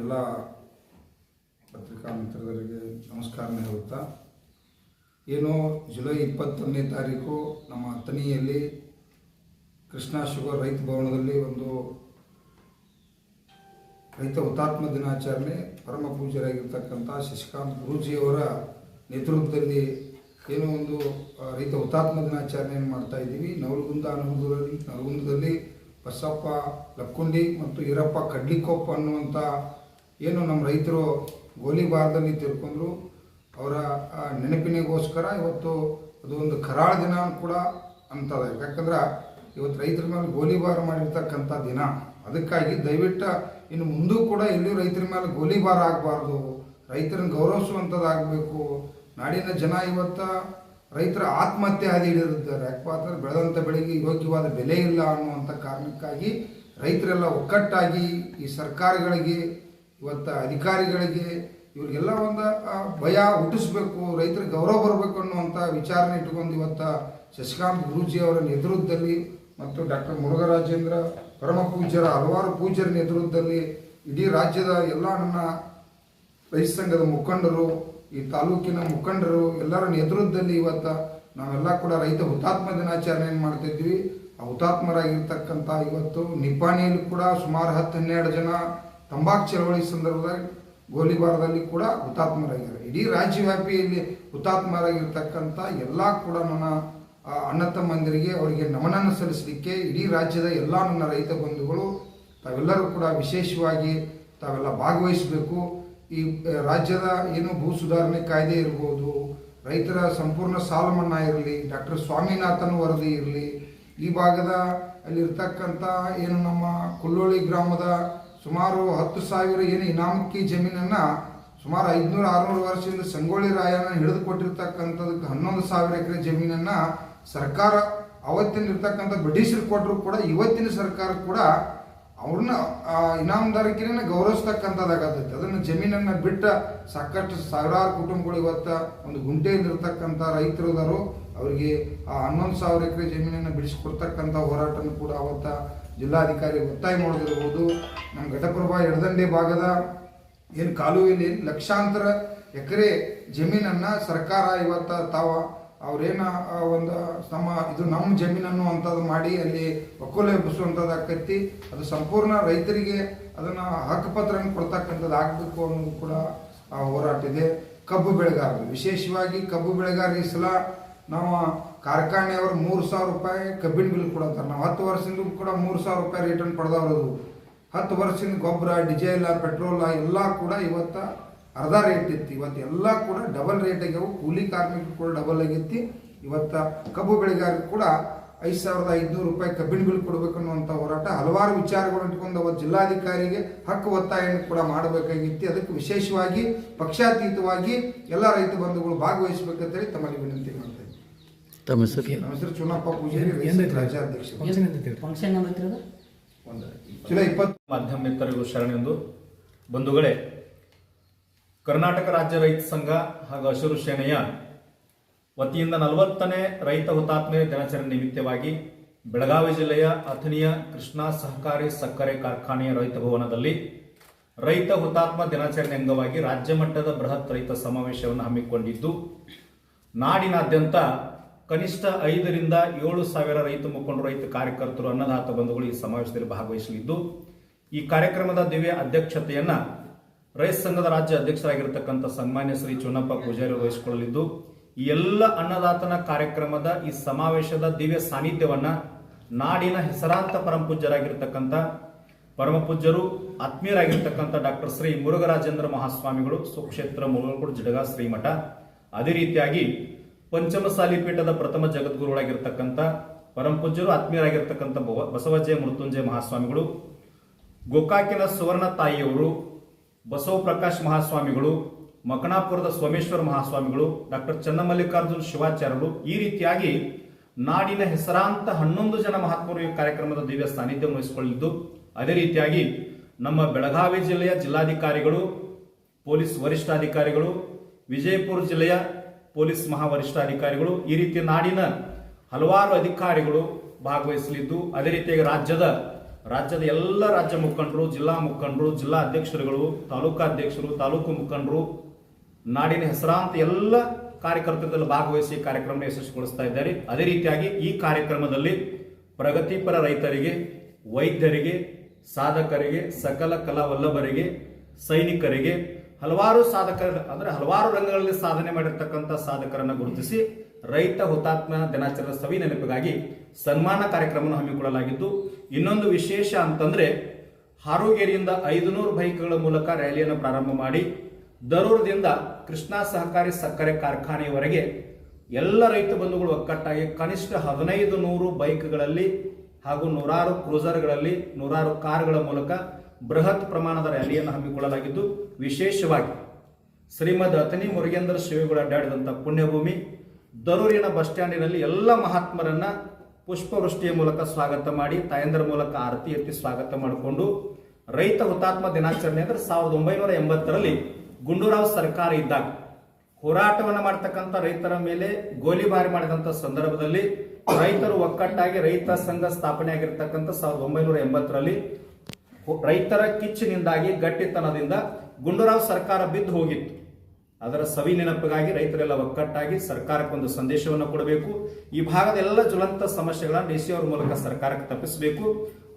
ಎಲ್ಲ ಪತ್ರಿಕಾ ಮಿತ್ರರಿಗೆ ನಮಸ್ಕಾರ ಹೇಳುತ್ತಾ, ಏನು ಜುಲೈ ಇಪ್ಪತ್ತೊಂದನೇ ತಾರೀಕು ನಮ್ಮ ಅಥಣಿಯಲ್ಲಿ ಕೃಷ್ಣ ಶುಗರ್ ರೈತ ಭವನದಲ್ಲಿ ಒಂದು ರೈತ ಹುತಾತ್ಮ ದಿನಾಚರಣೆ, ಪರಮ ಪೂಜ್ಯರಾಗಿರ್ತಕ್ಕಂಥ ಶಶಿಕಾಂತ್ ಗುರೂಜಿಯವರ ನೇತೃತ್ವದಲ್ಲಿ ಏನೋ ಒಂದು ರೈತ ಹುತಾತ್ಮ ದಿನಾಚರಣೆಯನ್ನು ಮಾಡ್ತಾ ಇದ್ದೀವಿ. ನವಲಗುಂದ ನವಲಗುಂದದಲ್ಲಿ ಬಸಪ್ಪ ಲಕ್ಕುಂಡಿ ಮತ್ತು ಈರಪ್ಪ ಕಡ್ಲಿಕೊಪ್ಪ ಅನ್ನುವಂಥ ಏನು ನಮ್ಮ ರೈತರು ಗೋಲಿಬಾರದಲ್ಲಿ ತಿಳ್ಕೊಂಡ್ರು, ಅವರ ನೆನಪಿನಿಗೋಸ್ಕರ ಇವತ್ತು ಅದು ಒಂದು ಕರಾಳ ದಿನ ಕೂಡ ಅಂತದೆ ಯಾಕಂದ್ರೆ ಇವತ್ತು ರೈತರ ಮೇಲೆ ಗೋಲಿಬಾರ ಮಾಡಿರ್ತಕ್ಕಂಥ ದಿನ. ಅದಕ್ಕಾಗಿ ದಯವಿಟ್ಟು ಇನ್ನು ಮುಂದೂ ಕೂಡ ಇಲ್ಲಿಯೂ ರೈತರ ಮೇಲೆ ಗೋಲಿಬಾರ ಆಗಬಾರ್ದು. ರೈತರನ್ನ ಗೌರವಿಸುವಂಥದ್ದಾಗಬೇಕು. ನಾಡಿನ ಜನ ಇವತ್ತ ರೈತರ ಆತ್ಮಹತ್ಯೆ ಹಾದಿ ಹಿಡಿದಿದ್ದಾರೆ. ಯಾಕಪ್ಪ ಬೆಳೆದಂಥ ಬೆಳೆಗೆ ಯೋಗ್ಯವಾದ ಬೆಲೆ ಇಲ್ಲ ಅನ್ನುವಂಥ ಕಾರಣಕ್ಕಾಗಿ ರೈತರೆಲ್ಲ ಒಕ್ಕಟ್ಟಾಗಿ ಈ ಸರ್ಕಾರಗಳಿಗೆ ಇವತ್ತು ಅಧಿಕಾರಿಗಳಿಗೆ ಇವರಿಗೆಲ್ಲ ಒಂದು ಭಯ ಹುಟ್ಟಿಸ್ಬೇಕು ರೈತರಿಗೆ ಗೌರವ ಬರಬೇಕು ಅನ್ನುವಂಥ ವಿಚಾರನ ಇಟ್ಕೊಂಡು ಇವತ್ತು ಶಶಿಕಾಂತ್ ಗುರೂಜಿ ಅವರ ನೇತೃತ್ವದಲ್ಲಿ ಮತ್ತು ಡಾಕ್ಟರ್ ಮುರುಘರಾಜೇಂದ್ರ ಪರಮ ಪೂಜ್ಯರ ಹಲವಾರು ಪೂಜ್ಯರ ನೇತೃತ್ವದಲ್ಲಿ ಇಡೀ ರಾಜ್ಯದ ಎಲ್ಲ ನನ್ನ ರೈತ ಸಂಘದ ಮುಖಂಡರು, ಈ ತಾಲೂಕಿನ ಮುಖಂಡರು ಎಲ್ಲರ ನೇತೃತ್ವದಲ್ಲಿ ಇವತ್ತು ನಾವೆಲ್ಲ ಕೂಡ ರೈತ ಹುತಾತ್ಮ ದಿನಾಚರಣೆಯನ್ನು ಮಾಡ್ತಿದ್ವಿ ಹುತಾತ್ಮರಾಗಿರ್ತಕ್ಕಂಥ ಇವತ್ತು ನಿಪಾಣಿಯಲ್ಲಿ ಕೂಡ ಸುಮಾರು ಹತ್ತು ಹನ್ನೆರಡು ಜನ ತಂಬಾಕು ಚಳವಳಿ ಸಂದರ್ಭದಲ್ಲಿ ಗೋಲಿಬಾರದಲ್ಲಿ ಕೂಡ ಹುತಾತ್ಮರಾಗಿದ್ದಾರೆ. ಇಡೀ ರಾಜ್ಯವ್ಯಾಪಿಯಲ್ಲಿ ಹುತಾತ್ಮರಾಗಿರ್ತಕ್ಕಂಥ ಎಲ್ಲ ಕೂಡ ನನ್ನ ಅಣ್ಣ ತಮ್ಮಂದಿರಿಗೆ ಅವರಿಗೆ ನಮನ ಸಲ್ಲಿಸಲಿಕ್ಕೆ ಇಡೀ ರಾಜ್ಯದ ಎಲ್ಲ ನನ್ನ ರೈತ ಬಂಧುಗಳು ತಾವೆಲ್ಲರೂ ಕೂಡ ವಿಶೇಷವಾಗಿ ತಾವೆಲ್ಲ ಭಾಗವಹಿಸಬೇಕು. ಈ ರಾಜ್ಯದ ಏನು ಭೂ ಸುಧಾರಣೆ ಕಾಯ್ದೆ ಇರ್ಬೋದು, ರೈತರ ಸಂಪೂರ್ಣ ಸಾಲ ಮನ್ನಾ ಇರಲಿ, ಡಾಕ್ಟರ್ ಸ್ವಾಮಿನಾಥನ್ ವರದಿ ಇರಲಿ, ಈ ಭಾಗದ ಅಲ್ಲಿರ್ತಕ್ಕಂಥ ಏನು ನಮ್ಮ ಕುಲ್ಲೋಳಿ ಗ್ರಾಮದ ಸುಮಾರು ಹತ್ತು ಸಾವಿರ ಏನು ಇನಾಮಕ್ಕಿ ಜಮೀನನ್ನ ಸುಮಾರು ಐದುನೂರು ಆರುನೂರು ವರ್ಷದಿಂದ ಸಂಗೊಳ್ಳಿ ರಾಯನ ಹಿಡಿದು ಕೊಟ್ಟಿರ್ತಕ್ಕಂಥದಕ್ಕೆ ಹನ್ನೊಂದು ಸಾವಿರ ಎಕರೆ ಜಮೀನನ್ನ ಸರ್ಕಾರ ಅವತ್ತಿನ ಇರ್ತಕ್ಕಂಥ ಬ್ರಿಟಿಷರು ಕೊಟ್ಟರು ಕೂಡ ಇವತ್ತಿನ ಸರ್ಕಾರ ಕೂಡ ಅವ್ರನ್ನ ಇನಾಮದಾರಿಕೆನ ಗೌರವಿಸ್ತಕ್ಕಂಥದ್ದಾಗತ್ತೈತೆ ಅದನ್ನು ಜಮೀನನ್ನ ಬಿಟ್ಟ ಸಾಕಷ್ಟು ಸಾವಿರಾರು ಕುಟುಂಬಗಳು ಇವತ್ತ ಒಂದು ಗುಂಟೆಯಲ್ಲಿರ್ತಕ್ಕಂಥ ರೈತರು ಇದಾರು. ಅವರಿಗೆ ಆ ಹನ್ನೊಂದು ಸಾವಿರ ಎಕರೆ ಜಮೀನನ್ನು ಬಿಡಿಸಿಕೊಡ್ತಕ್ಕಂಥ ಹೋರಾಟವನ್ನು ಕೂಡ ಅವತ್ತ ಜಿಲ್ಲಾಧಿಕಾರಿ ಒತ್ತಾಯ ಮಾಡೋದಿರ್ಬೋದು. ನಮ್ಮ ಘಟಪ್ರಭಾ ಎಡದಂಡೆ ಭಾಗದ ಏನು ಕಾಲುವೆಯಲ್ಲಿ ಲಕ್ಷಾಂತರ ಎಕರೆ ಜಮೀನನ್ನ ಸರ್ಕಾರ ಇವತ್ತ ತಾವ ಅವ್ರೇನ ಒಂದು ನಮ್ಮ ಇದು ನಮ್ಮ ಜಮೀನನ್ನು ಅಂಥದ್ದು ಮಾಡಿ ಅಲ್ಲಿ ಒಕ್ಕೋಲೆ ಎಬ್ಬಿಸುವಂಥದ್ದು ಆಕೈತಿ ಅದು ಸಂಪೂರ್ಣ ರೈತರಿಗೆ ಅದನ್ನ ಹಕ್ಕುಪತ್ರನ ಕೊಡ್ತಕ್ಕಂಥದ್ದು ಆಗಬೇಕು ಅನ್ನೋದು ಕೂಡ ಹೋರಾಟ ಇದೆ. ಕಬ್ಬು ಬೆಳೆಗಾರರು, ವಿಶೇಷವಾಗಿ ಕಬ್ಬು ಬೆಳೆಗಾರ ಈ ಸಲ ನಾವು ಕಾರ್ಖಾನೆಯವರು ಮೂರು ಸಾವಿರ ರೂಪಾಯಿ ಕಬ್ಬಿನ ಬಿಲ್ ಕೊಡತ್ತಾರೆ ನಾವು ಹತ್ತು ವರ್ಷದಿಂದ ಕೂಡ ಮೂರು ಸಾವಿರ ರೂಪಾಯಿ ರಿಟರ್ನ್ ಪಡೆದವರು ಹತ್ತು ವರ್ಷದಿಂದ ಗೊಬ್ಬರ ಡಿಜೆಲ ಪೆಟ್ರೋಲ ಎಲ್ಲ ಕೂಡ ಇವತ್ತ ಅರ್ಧ ರೇಟ್ ಇತ್ತು. ಇವತ್ತು ಎಲ್ಲ ಕೂಡ ಡಬಲ್ ರೇಟ್ ಆಗ್ಯಾವು ಕೂಲಿ ಕಾರ್ಮಿಕರು ಕೂಡ ಡಬಲ್ ಆಗೈತಿ ಇವತ್ತ ಕಬ್ಬು ಬೆಳೆಗಾರರು ಕೂಡ ಐದು ಸಾವಿರದ ಐದುನೂರು ರೂಪಾಯಿ ಕಬ್ಬಿನ ಬಿಲ್ ಕೊಡಬೇಕು ಅನ್ನುವಂಥ ಹೋರಾಟ ಹಲವಾರು ವಿಚಾರಗಳು ಇಟ್ಕೊಂಡು ಅವತ್ತು ಜಿಲ್ಲಾಧಿಕಾರಿಗೆ ಹಕ್ಕು ಒತ್ತಾಯವನ್ನು ಕೂಡ ಮಾಡಬೇಕಾಗಿತ್ತು. ಅದಕ್ಕೆ ವಿಶೇಷವಾಗಿ ಪಕ್ಷಾತೀತವಾಗಿ ಎಲ್ಲ ರೈತ ಬಂಧುಗಳು ಭಾಗವಹಿಸಬೇಕಂತೇಳಿ ತಮ್ಮಲ್ಲಿ ವಿನಂತಿ ಮಾಡ್ತಾ ಇದ್ದೀನಿ. ತಮ್ಮ ಹೆಸರು? ನಮ್ಮ ಹೆಸರು ಚುನಪ್ಪ ಪೂಜಾರಿ ರೈತ ರಾಜ್ಯಾಧ್ಯಕ್ಷರು ಫಂಕ್ಷನ್ ಏನಂತ ಒಂದು ಜುಲೈ ಇಪ್ಪತ್ತು. ಮಾಧ್ಯಮ ಮಿತ್ರರಿಗೂ ಶರಣೆಂದು ಬಂಧುಗಳೇ ಕರ್ನಾಟಕ ರಾಜ್ಯ ರೈತ ಸಂಘ ಹಾಗೂ ಹಸಿರು ಸೇನೆಯ ವತಿಯಿಂದ ನಲವತ್ತನೇ ರೈತ ಹುತಾತ್ಮೆ ದಿನಾಚರಣೆ ನಿಮಿತ್ತವಾಗಿ ಬೆಳಗಾವಿ ಜಿಲ್ಲೆಯ ಅಥಣಿಯ ಕೃಷ್ಣಾ ಸಹಕಾರಿ ಸಕ್ಕರೆ ಕಾರ್ಖಾನೆಯ ರೈತ ಭವನದಲ್ಲಿ ರೈತ ಹುತಾತ್ಮ ದಿನಾಚರಣೆ ಅಂಗವಾಗಿ ರಾಜ್ಯ ಮಟ್ಟದ ಬೃಹತ್ ರೈತ ಸಮಾವೇಶವನ್ನು ಹಮ್ಮಿಕೊಂಡಿದ್ದು ನಾಡಿನಾದ್ಯಂತ ಕನಿಷ್ಠ ಐದರಿಂದ ಏಳು ಸಾವಿರ ರೈತ ಮುಖಂಡರು, ರೈತ ಕಾರ್ಯಕರ್ತರು, ಅನ್ನದಾತ ಬಂಧುಗಳು ಈ ಸಮಾವೇಶದಲ್ಲಿ ಭಾಗವಹಿಸಲಿದ್ದು, ಈ ಕಾರ್ಯಕ್ರಮದ ದಿವ್ಯ ಅಧ್ಯಕ್ಷತೆಯನ್ನ ರೈತ ಸಂಘದ ರಾಜ್ಯ ಅಧ್ಯಕ್ಷರಾಗಿರ್ತಕ್ಕಂಥ ಸನ್ಮಾನ್ಯ ಶ್ರೀ ಚುನ್ನಪ್ಪ ಪೂಜಾರಿ ವಹಿಸಿಕೊಳ್ಳಲಿದ್ದು, ಈ ಎಲ್ಲ ಅನ್ನದಾತನ ಕಾರ್ಯಕ್ರಮದ ಈ ಸಮಾವೇಶದ ದಿವ್ಯ ಸಾನ್ನಿಧ್ಯವನ್ನ ನಾಡಿನ ಹೆಸರಾಂತ ಪರಂಪೂಜ್ಯರಾಗಿರ್ತಕ್ಕಂಥ ಪರಮಪೂಜ್ಯರು, ಆತ್ಮೀಯರಾಗಿರ್ತಕ್ಕಂಥ ಡಾಕ್ಟರ್ ಶ್ರೀ ಮುರುಘರಾಜೇಂದ್ರ ಮಹಾಸ್ವಾಮಿಗಳು, ಸುಕ್ಷೇತ್ರ ಮುರುಗೋಡು ಜಿಡಗ ಶ್ರೀಮಠ. ಅದೇ ರೀತಿಯಾಗಿ ಪಂಚಮಸಾಲಿ ಪೀಠದ ಪ್ರಥಮ ಜಗದ್ಗುರುಗಳಾಗಿರ್ತಕ್ಕಂಥ ಪರಮಪೂಜ್ಯರು ಆತ್ಮೀಯರಾಗಿರ್ತಕ್ಕಂಥ ಬಸವಜಯ ಮೃತ್ಯುಂಜಯ ಮಹಾಸ್ವಾಮಿಗಳು, ಗೋಕಾಕಿನ ಸುವರ್ಣ ತಾಯಿಯವರು, ಬಸವ ಪ್ರಕಾಶ್ ಮಹಾಸ್ವಾಮಿಗಳು ಮಕಣಾಪುರದ ಸೋಮೇಶ್ವರ ಮಹಾಸ್ವಾಮಿಗಳು, ಡಾಕ್ಟರ್ ಚನ್ನಮಲ್ಲಿಕಾರ್ಜುನ್ ಶಿವಾಚಾರ್ಯರು ಈ ರೀತಿಯಾಗಿ ನಾಡಿನ ಹೆಸರಾಂತ ಹನ್ನೊಂದು ಜನ ಮಹಾತ್ಮರು ಈ ಕಾರ್ಯಕ್ರಮದ ದಿವ್ಯ ಸಾನ್ನಿಧ್ಯ ವಹಿಸಿಕೊಳ್ಳಿದ್ದು ಅದೇ ರೀತಿಯಾಗಿ ನಮ್ಮ ಬೆಳಗಾವಿ ಜಿಲ್ಲೆಯ ಜಿಲ್ಲಾಧಿಕಾರಿಗಳು, ಪೊಲೀಸ್ ವರಿಷ್ಠಾಧಿಕಾರಿಗಳು, ವಿಜಯಪುರ ಜಿಲ್ಲೆಯ ಪೊಲೀಸ್ ಮಹಾವರಿಷ್ಠಾಧಿಕಾರಿಗಳು ಈ ರೀತಿ ನಾಡಿನ ಹಲವಾರು ಅಧಿಕಾರಿಗಳು ಭಾಗವಹಿಸಲಿದ್ದು, ಅದೇ ರೀತಿಯಾಗಿ ರಾಜ್ಯದ ರಾಜ್ಯದ ಎಲ್ಲ ರಾಜ್ಯ ಮುಖಂಡರು, ಜಿಲ್ಲಾ ಮುಖಂಡರು, ಜಿಲ್ಲಾ ಅಧ್ಯಕ್ಷರುಗಳು ತಾಲೂಕಾ ಅಧ್ಯಕ್ಷರು ತಾಲೂಕು ಮುಖಂಡರು, ನಾಡಿನ ಹೆಸರಾಂತ ಎಲ್ಲ ಕಾರ್ಯಕರ್ತರಲ್ಲಿ ಭಾಗವಹಿಸಿ ಕಾರ್ಯಕ್ರಮ ಯಶಸ್ವಿಗೊಳಿಸ್ತಾ ಇದ್ದಾರೆ. ಅದೇ ರೀತಿಯಾಗಿ ಈ ಕಾರ್ಯಕ್ರಮದಲ್ಲಿ ಪ್ರಗತಿಪರ ರೈತರಿಗೆ, ವೈದ್ಯರಿಗೆ, ಸಾಧಕರಿಗೆ, ಸಕಲ ಕಲಾವಲ್ಲಭರಿಗೆ, ಸೈನಿಕರಿಗೆ ಹಲವಾರು ಸಾಧಕರ, ಅಂದ್ರೆ ಹಲವಾರು ರಂಗಗಳಲ್ಲಿ ಸಾಧನೆ ಮಾಡಿರ್ತಕ್ಕಂಥ ಸಾಧಕರನ್ನ ಗುರುತಿಸಿ ರೈತ ಹುತಾತ್ಮ ದಿನಾಚರಣೆ ಸವಿ ನೆನಪಿಗಾಗಿ ಸನ್ಮಾನ ಕಾರ್ಯಕ್ರಮವನ್ನು ಹಮ್ಮಿಕೊಳ್ಳಲಾಗಿದ್ದು, ಇನ್ನೊಂದು ವಿಶೇಷ ಅಂತಂದ್ರೆ ಹಾರೋಗೇರಿಯಿಂದ ಐದುನೂರು ಬೈಕ್ಗಳ ಮೂಲಕ ರ್ಯಾಲಿಯನ್ನು ಪ್ರಾರಂಭ ಮಾಡಿ, ದರೂರದಿಂದ ಕೃಷ್ಣಾ ಸಹಕಾರಿ ಸಕ್ಕರೆ ಕಾರ್ಖಾನೆಯವರೆಗೆ ಎಲ್ಲ ರೈತ ಬಂಧುಗಳು ಒಕ್ಕಟ್ಟಾಗಿ ಕನಿಷ್ಠ ಹದಿನೈದು ನೂರು ಬೈಕ್ಗಳಲ್ಲಿ ಹಾಗೂ ನೂರಾರು ಕ್ರೂಸರ್ಗಳಲ್ಲಿ ನೂರಾರು ಕಾರ್ಗಳ ಮೂಲಕ ಬೃಹತ್ ಪ್ರಮಾಣದ ರ್ಯಾಲಿಯನ್ನು ಹಮ್ಮಿಕೊಳ್ಳಲಾಗಿದ್ದು, ವಿಶೇಷವಾಗಿ ಶ್ರೀಮದ್ ಅತನಿ ಮುರುಗೇಂದ್ರ ಶಿವಗಳು ಅಡ್ಡಾಡಿದಂಥ ಪುಣ್ಯಭೂಮಿ ದರೂರಿನ ಬಸ್ ಸ್ಟ್ಯಾಂಡಿನಲ್ಲಿ ಎಲ್ಲ ಮಹಾತ್ಮರನ್ನ ಪುಷ್ಪವೃಷ್ಟಿಯ ಮೂಲಕ ಸ್ವಾಗತ ಮಾಡಿ, ತಾಯಂದ್ರ ಮೂಲಕ ಆರತಿ ಎತ್ತಿ ಸ್ವಾಗತ ಮಾಡಿಕೊಂಡು, ರೈತ ಹುತಾತ್ಮ ದಿನಾಚರಣೆ ಅಂದ್ರೆ ಸಾವಿರದ ಒಂಬೈನೂರ ಎಂಬತ್ತರಲ್ಲಿ ಗುಂಡೂರಾವ್ ಸರ್ಕಾರ ಇದ್ದಾಗ, ಹೋರಾಟವನ್ನು ಮಾಡ್ತಕ್ಕಂಥ ರೈತರ ಮೇಲೆ ಗೋಲಿಬಾರಿ ಮಾಡಿದಂಥ ಸಂದರ್ಭದಲ್ಲಿ ರೈತರು ಒಕ್ಕಟ್ಟಾಗಿ ರೈತ ಸಂಘ ಸ್ಥಾಪನೆ ಆಗಿರ್ತಕ್ಕಂಥ ಸಾವಿರದ ಒಂಬೈನೂರ ಎಂಬತ್ತರಲ್ಲಿ ರೈತರ ಕಿಚ್ಚಿನಿಂದಾಗಿ, ಗಟ್ಟಿತನದಿಂದ ಗುಂಡೂರಾವ್ ಸರ್ಕಾರ ಬಿದ್ದು ಹೋಗಿತ್ತು. ಅದರ ಸವಿ ನೆನಪಿಗಾಗಿ ರೈತರೆಲ್ಲ ಒಕ್ಕಟ್ಟಾಗಿ ಸರ್ಕಾರಕ್ಕೊಂದು ಸಂದೇಶವನ್ನು ಕೊಡಬೇಕು. ಈ ಭಾಗದ ಎಲ್ಲ ಜ್ವಲಂತ ಸಮಸ್ಯೆಗಳನ್ನು ಡಿ ಅವರ ಮೂಲಕ ಸರ್ಕಾರಕ್ಕೆ ತಪ್ಪಿಸಬೇಕು.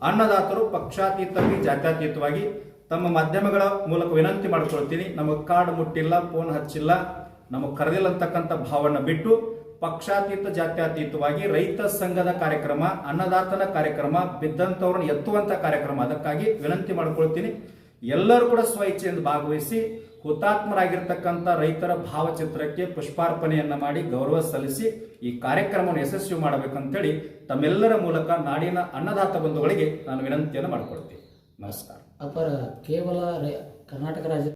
ಅನ್ನದಾತರು ಪಕ್ಷಾತೀತವಾಗಿ, ಜಾತ್ಯತೀತವಾಗಿ ತಮ್ಮ ಮಾಧ್ಯಮಗಳ ಮೂಲಕ ವಿನಂತಿ ಮಾಡಿಕೊಳ್ತೀನಿ. ನಮಗೆ ಕಾರ್ಡ್ ಮುಟ್ಟಿಲ್ಲ, ಫೋನ್ ಹಚ್ಚಿಲ್ಲ, ನಮಗೆ ಕರೆದಿಲ್ಲ ಅಂತಕ್ಕಂಥ ಭಾವನ ಬಿಟ್ಟು ಪಕ್ಷಾತೀತ ಜಾತ್ಯತೀತವಾಗಿ ರೈತ ಸಂಘದ ಕಾರ್ಯಕ್ರಮ, ಅನ್ನದಾತನ ಕಾರ್ಯಕ್ರಮ, ಬಿದ್ದಂತವ್ರನ್ನ ಎತ್ತುವಂತ ಕಾರ್ಯಕ್ರಮ. ಅದಕ್ಕಾಗಿ ವಿನಂತಿ ಮಾಡ್ಕೊಳ್ತೀನಿ. ಎಲ್ಲರೂ ಕೂಡ ಸ್ವ ಇಚ್ಛೆಯಿಂದ ಭಾಗವಹಿಸಿ ಹುತಾತ್ಮರಾಗಿರ್ತಕ್ಕಂಥ ರೈತರ ಭಾವಚಿತ್ರಕ್ಕೆ ಪುಷ್ಪಾರ್ಪಣೆಯನ್ನ ಮಾಡಿ ಗೌರವ ಸಲ್ಲಿಸಿ ಈ ಕಾರ್ಯಕ್ರಮವನ್ನು ಯಶಸ್ವಿ ಮಾಡಬೇಕಂತೇಳಿ ತಮ್ಮೆಲ್ಲರ ಮೂಲಕ ನಾಡಿನ ಅನ್ನದಾತ ಬಂಧುಗಳಿಗೆ ನಾನು ವಿನಂತಿಯನ್ನು ಮಾಡಿಕೊಳ್ತೀನಿ. ನಮಸ್ಕಾರ. ಅಪರ ಕೇವಲ ಕರ್ನಾಟಕ ರಾಜ್ಯ